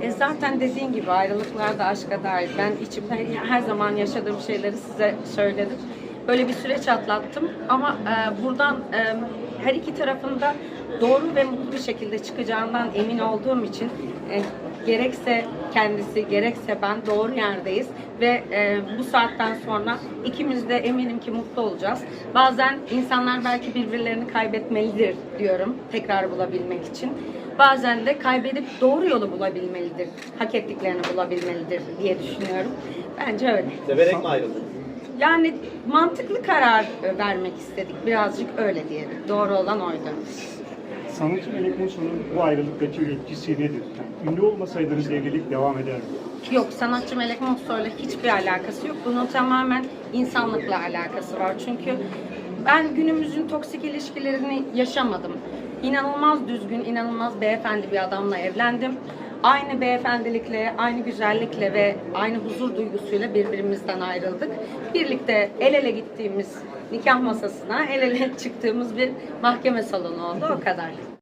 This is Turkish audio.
E zaten dediğin gibi ayrılıklar da aşka dair. Ben içimde her zaman yaşadığım şeyleri size söyledim. Böyle bir süreç atlattım ama e, buradan e, her iki tarafında doğru ve mutlu bir şekilde çıkacağından emin olduğum için e, gerekse kendisi gerekse ben doğru yerdeyiz ve e, bu saatten sonra ikimiz de eminim ki mutlu olacağız. Bazen insanlar belki birbirlerini kaybetmelidir diyorum tekrar bulabilmek için. Bazen de kaybedip doğru yolu bulabilmelidir, hak ettiklerini bulabilmelidir diye düşünüyorum. Bence öyle. Severek mi ayrıldınız? Yani mantıklı karar vermek istedik. Birazcık öyle diyelim. Doğru olan oydu. Sanatçı Melek Mosun'un bu ayrılıktaki etkisi nedir? Yani ünlü olmasaydınız evlilik devam ederdi. Yok sanatçı Melek Mosso'yla hiçbir alakası yok. Bunun tamamen insanlıkla alakası var. Çünkü ben günümüzün toksik ilişkilerini yaşamadım. İnanılmaz düzgün, inanılmaz beyefendi bir adamla evlendim. Aynı beyefendilikle, aynı güzellikle ve aynı huzur duygusuyla birbirimizden ayrıldık. Birlikte el ele gittiğimiz nikah masasına, el ele çıktığımız bir mahkeme salonu oldu. O kadar.